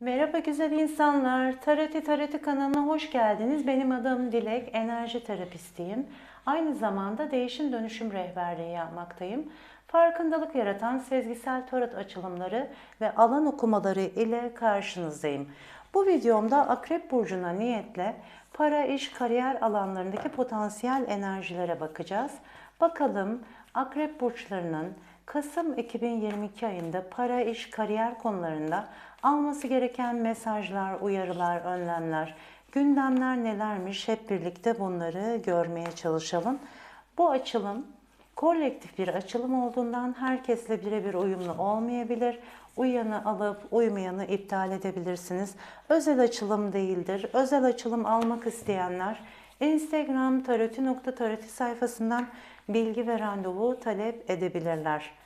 Merhaba güzel insanlar. Tarati Tarati kanalına hoş geldiniz. Benim adım Dilek, enerji terapistiyim. Aynı zamanda değişim dönüşüm rehberliği yapmaktayım. Farkındalık yaratan sezgisel tarot açılımları ve alan okumaları ile karşınızdayım. Bu videomda Akrep Burcu'na niyetle para, iş, kariyer alanlarındaki potansiyel enerjilere bakacağız. Bakalım Akrep Burçlarının Kasım 2022 ayında para, iş, kariyer konularında alması gereken mesajlar, uyarılar, önlemler, gündemler nelermiş hep birlikte bunları görmeye çalışalım. Bu açılım kolektif bir açılım olduğundan herkesle birebir uyumlu olmayabilir. Uyanı alıp uymayanı iptal edebilirsiniz. Özel açılım değildir. Özel açılım almak isteyenler Instagram taroti.taroti sayfasından bilgi ve randevu talep edebilirler.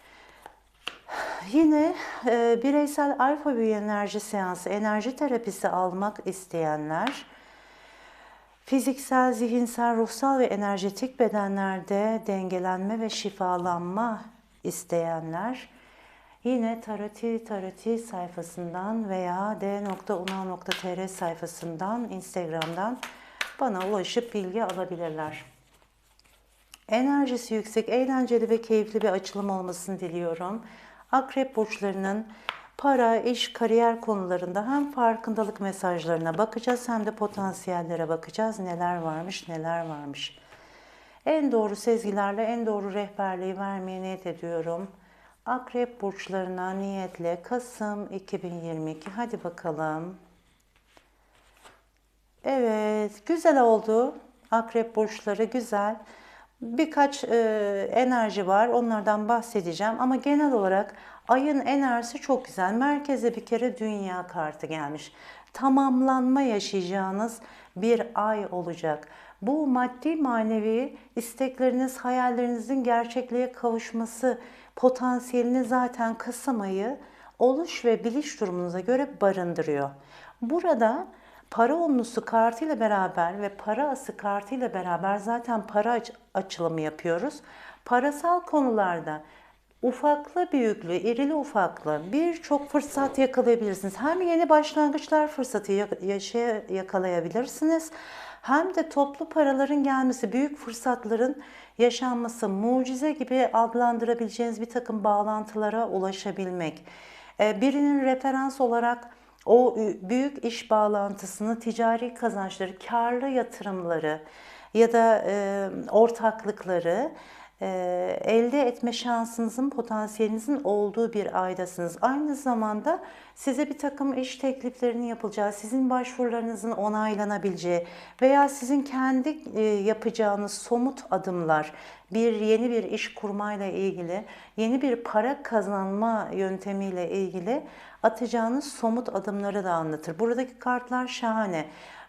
Yine e, bireysel alfa büyü enerji seansı, enerji terapisi almak isteyenler, fiziksel, zihinsel, ruhsal ve enerjetik bedenlerde dengelenme ve şifalanma isteyenler, yine Taroti Taroti sayfasından veya d.una.tr sayfasından, Instagram'dan bana ulaşıp bilgi alabilirler. Enerjisi yüksek, eğlenceli ve keyifli bir açılım olmasını diliyorum. Akrep burçlarının para, iş, kariyer konularında hem farkındalık mesajlarına bakacağız hem de potansiyellere bakacağız. Neler varmış, neler varmış. En doğru sezgilerle en doğru rehberliği vermeye niyet ediyorum. Akrep burçlarına niyetle Kasım 2022. Hadi bakalım. Evet, güzel oldu. Akrep burçları güzel. Birkaç e, enerji var. Onlardan bahsedeceğim. Ama genel olarak ayın enerjisi çok güzel. Merkeze bir kere dünya kartı gelmiş. Tamamlanma yaşayacağınız bir ay olacak. Bu maddi manevi istekleriniz, hayallerinizin gerçekliğe kavuşması potansiyelini zaten Kasım ayı oluş ve biliş durumunuza göre barındırıyor. Burada para onlusu kartıyla beraber ve para ası kartıyla beraber zaten para aç- açılımı yapıyoruz. Parasal konularda ufaklı büyüklü, irili ufaklı birçok fırsat yakalayabilirsiniz. Hem yeni başlangıçlar fırsatı yaşaya yakalayabilirsiniz. Hem de toplu paraların gelmesi, büyük fırsatların yaşanması, mucize gibi adlandırabileceğiniz bir takım bağlantılara ulaşabilmek. Birinin referans olarak o büyük iş bağlantısını, ticari kazançları, karlı yatırımları ya da e, ortaklıkları e, elde etme şansınızın, potansiyelinizin olduğu bir aydasınız. Aynı zamanda size bir takım iş tekliflerinin yapılacağı, sizin başvurularınızın onaylanabileceği veya sizin kendi e, yapacağınız somut adımlar, bir yeni bir iş kurmayla ilgili, yeni bir para kazanma yöntemiyle ilgili atacağınız somut adımları da anlatır. Buradaki kartlar şahane.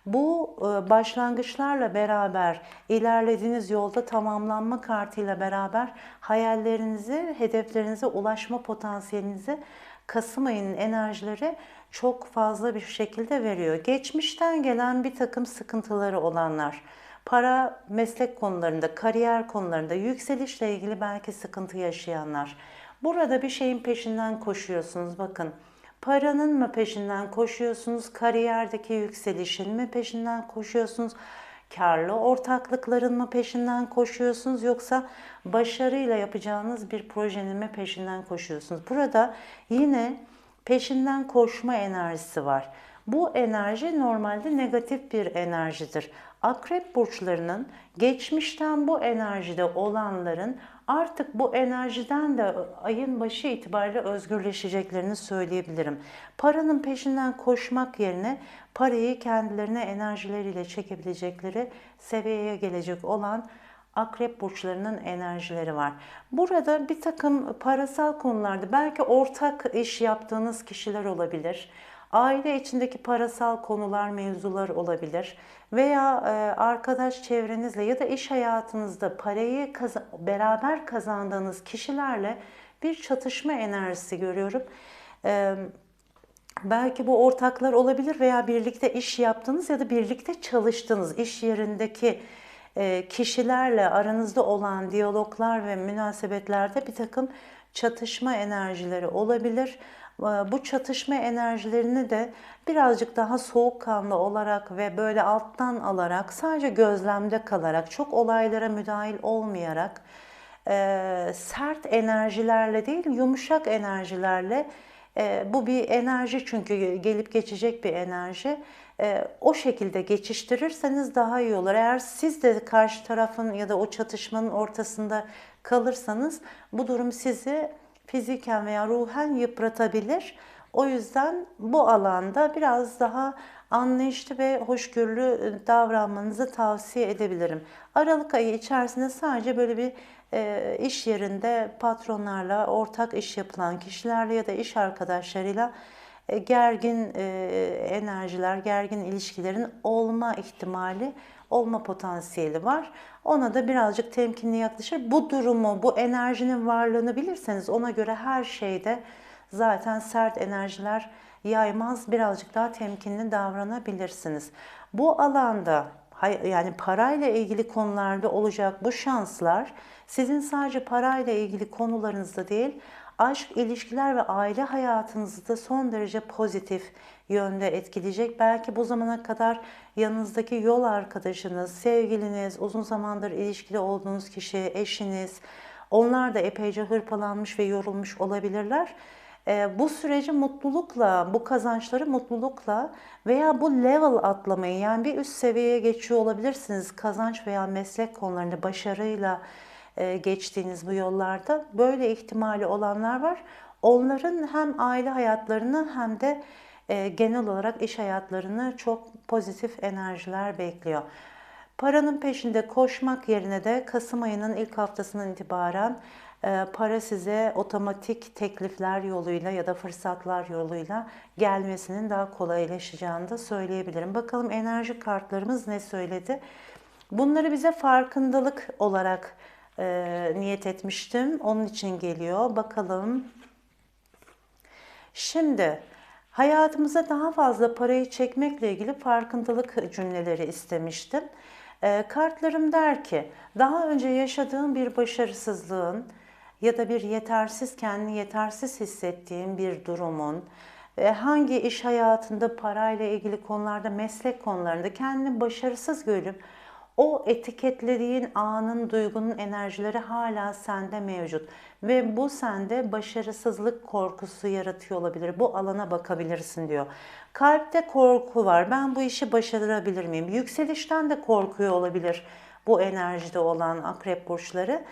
Bu e, başlangıçlarla beraber ilerlediğiniz yolda tamamlanma kartıyla beraber hayallerinizi, hedeflerinize ulaşma potansiyelinizi Kasım ayının enerjileri çok fazla bir şekilde veriyor. Geçmişten gelen bir takım sıkıntıları olanlar, para, meslek konularında, kariyer konularında, yükselişle ilgili belki sıkıntı yaşayanlar. Burada bir şeyin peşinden koşuyorsunuz. Bakın Paranın mı peşinden koşuyorsunuz? Kariyerdeki yükselişin mi peşinden koşuyorsunuz? Karlı ortaklıkların mı peşinden koşuyorsunuz yoksa başarıyla yapacağınız bir projenin mi peşinden koşuyorsunuz? Burada yine peşinden koşma enerjisi var. Bu enerji normalde negatif bir enerjidir. Akrep burçlarının geçmişten bu enerjide olanların artık bu enerjiden de ayın başı itibariyle özgürleşeceklerini söyleyebilirim. Paranın peşinden koşmak yerine parayı kendilerine enerjileriyle çekebilecekleri seviyeye gelecek olan akrep burçlarının enerjileri var. Burada bir takım parasal konularda belki ortak iş yaptığınız kişiler olabilir. Aile içindeki parasal konular, mevzular olabilir veya e, arkadaş çevrenizle ya da iş hayatınızda parayı kaz- beraber kazandığınız kişilerle bir çatışma enerjisi görüyorum. E, belki bu ortaklar olabilir veya birlikte iş yaptığınız ya da birlikte çalıştığınız iş yerindeki e, kişilerle aranızda olan diyaloglar ve münasebetlerde bir takım çatışma enerjileri olabilir. E, bu çatışma enerjilerini de birazcık daha soğukkanlı olarak ve böyle alttan alarak sadece gözlemde kalarak çok olaylara müdahil olmayarak e, sert enerjilerle değil yumuşak enerjilerle e, bu bir enerji çünkü gelip geçecek bir enerji. E, o şekilde geçiştirirseniz daha iyi olur. Eğer siz de karşı tarafın ya da o çatışmanın ortasında kalırsanız bu durum sizi fiziken veya ruhen yıpratabilir. O yüzden bu alanda biraz daha anlayışlı ve hoşgörülü davranmanızı tavsiye edebilirim. Aralık ayı içerisinde sadece böyle bir e, iş yerinde patronlarla, ortak iş yapılan kişilerle ya da iş arkadaşlarıyla e, gergin e, enerjiler, gergin ilişkilerin olma ihtimali, olma potansiyeli var. Ona da birazcık temkinli yaklaşır. Bu durumu, bu enerjinin varlığını bilirseniz ona göre her şeyde zaten sert enerjiler yaymaz, birazcık daha temkinli davranabilirsiniz. Bu alanda yani parayla ilgili konularda olacak bu şanslar sizin sadece parayla ilgili konularınızda değil, aşk, ilişkiler ve aile hayatınızı da son derece pozitif yönde etkileyecek. Belki bu zamana kadar yanınızdaki yol arkadaşınız, sevgiliniz, uzun zamandır ilişkili olduğunuz kişi, eşiniz, onlar da epeyce hırpalanmış ve yorulmuş olabilirler. E, bu süreci mutlulukla, bu kazançları mutlulukla veya bu level atlamayı yani bir üst seviyeye geçiyor olabilirsiniz. Kazanç veya meslek konularında başarıyla geçtiğiniz bu yollarda böyle ihtimali olanlar var. Onların hem aile hayatlarını hem de e, genel olarak iş hayatlarını çok pozitif enerjiler bekliyor. Paranın peşinde koşmak yerine de Kasım ayının ilk haftasından itibaren e, para size otomatik teklifler yoluyla ya da fırsatlar yoluyla gelmesinin daha kolaylaşacağını da söyleyebilirim. Bakalım enerji kartlarımız ne söyledi? Bunları bize farkındalık olarak e, niyet etmiştim. Onun için geliyor. Bakalım. Şimdi hayatımıza daha fazla parayı çekmekle ilgili farkındalık cümleleri istemiştim. E, kartlarım der ki daha önce yaşadığım bir başarısızlığın ya da bir yetersiz kendini yetersiz hissettiğin bir durumun e, hangi iş hayatında parayla ilgili konularda meslek konularında kendini başarısız görüp o etiketlediğin anın, duygunun enerjileri hala sende mevcut. Ve bu sende başarısızlık korkusu yaratıyor olabilir. Bu alana bakabilirsin diyor. Kalpte korku var. Ben bu işi başarabilir miyim? Yükselişten de korkuyor olabilir bu enerjide olan akrep burçları.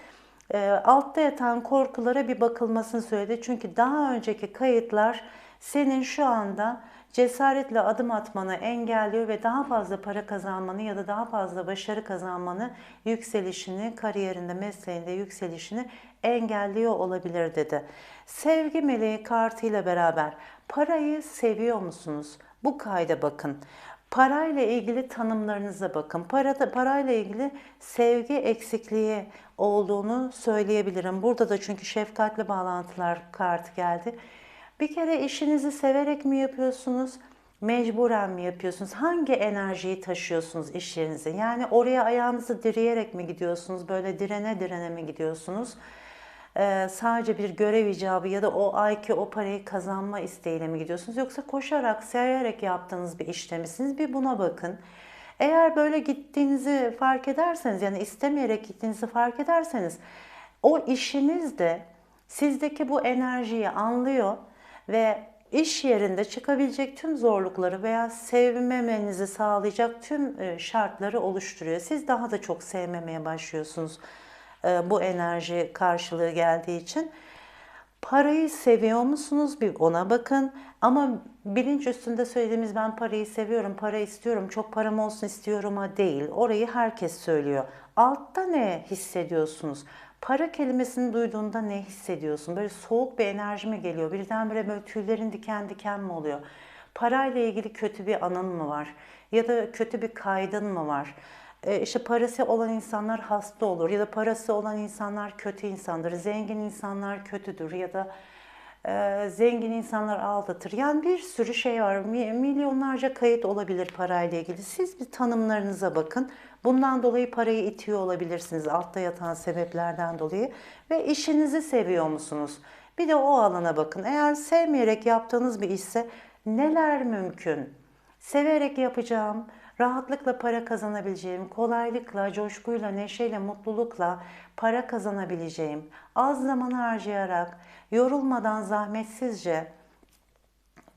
E, altta yatan korkulara bir bakılmasını söyledi. Çünkü daha önceki kayıtlar senin şu anda cesaretle adım atmanı engelliyor ve daha fazla para kazanmanı ya da daha fazla başarı kazanmanı, yükselişini, kariyerinde, mesleğinde yükselişini engelliyor olabilir dedi. Sevgi meleği kartıyla beraber parayı seviyor musunuz? Bu kayda bakın. Parayla ilgili tanımlarınıza bakın. Para, parayla ilgili sevgi eksikliği olduğunu söyleyebilirim. Burada da çünkü şefkatli bağlantılar kartı geldi. Bir kere işinizi severek mi yapıyorsunuz? Mecburen mi yapıyorsunuz? Hangi enerjiyi taşıyorsunuz iş yerinize? Yani oraya ayağınızı direyerek mi gidiyorsunuz? Böyle direne direne mi gidiyorsunuz? Ee, sadece bir görev icabı ya da o ayki o parayı kazanma isteğiyle mi gidiyorsunuz? Yoksa koşarak, severek yaptığınız bir işte misiniz? Bir buna bakın. Eğer böyle gittiğinizi fark ederseniz yani istemeyerek gittiğinizi fark ederseniz o işiniz de sizdeki bu enerjiyi anlıyor ve iş yerinde çıkabilecek tüm zorlukları veya sevmemenizi sağlayacak tüm e, şartları oluşturuyor. Siz daha da çok sevmemeye başlıyorsunuz e, bu enerji karşılığı geldiği için. Parayı seviyor musunuz? Bir ona bakın. Ama bilinç üstünde söylediğimiz ben parayı seviyorum, para istiyorum, çok param olsun istiyorum'a değil. Orayı herkes söylüyor. Altta ne hissediyorsunuz? Para kelimesini duyduğunda ne hissediyorsun? Böyle soğuk bir enerji mi geliyor? Birdenbire böyle tüylerin diken diken mi oluyor? Parayla ilgili kötü bir anın mı var? Ya da kötü bir kaydın mı var? E, işte parası olan insanlar hasta olur ya da parası olan insanlar kötü insandır. Zengin insanlar kötüdür ya da e, zengin insanlar aldatır. Yani bir sürü şey var. Milyonlarca kayıt olabilir parayla ilgili. Siz bir tanımlarınıza bakın. Bundan dolayı parayı itiyor olabilirsiniz altta yatan sebeplerden dolayı. Ve işinizi seviyor musunuz? Bir de o alana bakın. Eğer sevmeyerek yaptığınız bir işse neler mümkün? Severek yapacağım, rahatlıkla para kazanabileceğim, kolaylıkla, coşkuyla, neşeyle, mutlulukla para kazanabileceğim, az zaman harcayarak, yorulmadan, zahmetsizce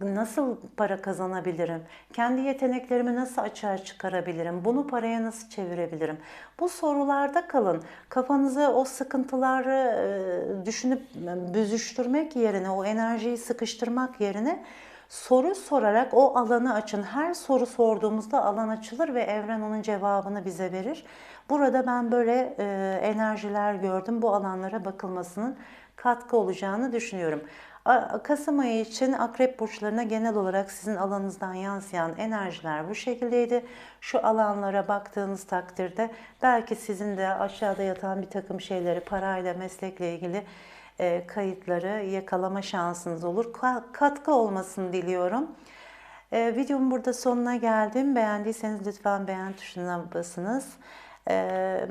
nasıl para kazanabilirim? Kendi yeteneklerimi nasıl açığa çıkarabilirim? Bunu paraya nasıl çevirebilirim? Bu sorularda kalın. Kafanızı o sıkıntıları e, düşünüp e, büzüştürmek yerine, o enerjiyi sıkıştırmak yerine soru sorarak o alanı açın. Her soru sorduğumuzda alan açılır ve evren onun cevabını bize verir. Burada ben böyle e, enerjiler gördüm. Bu alanlara bakılmasının katkı olacağını düşünüyorum. Kasım ayı için akrep burçlarına genel olarak sizin alanınızdan yansıyan enerjiler bu şekildeydi. Şu alanlara baktığınız takdirde belki sizin de aşağıda yatan bir takım şeyleri parayla, meslekle ilgili e, kayıtları yakalama şansınız olur. Ka- katkı olmasını diliyorum. E, videomun burada sonuna geldim. Beğendiyseniz lütfen beğen tuşuna basınız. Ee,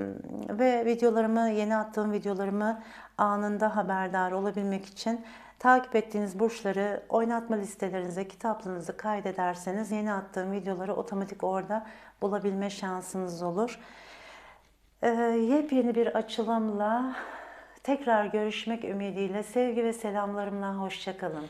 ve videolarımı, yeni attığım videolarımı anında haberdar olabilmek için takip ettiğiniz burçları oynatma listelerinize, kitaplarınızı kaydederseniz yeni attığım videoları otomatik orada bulabilme şansınız olur. Ee, yepyeni bir açılımla tekrar görüşmek ümidiyle sevgi ve selamlarımla hoşçakalın.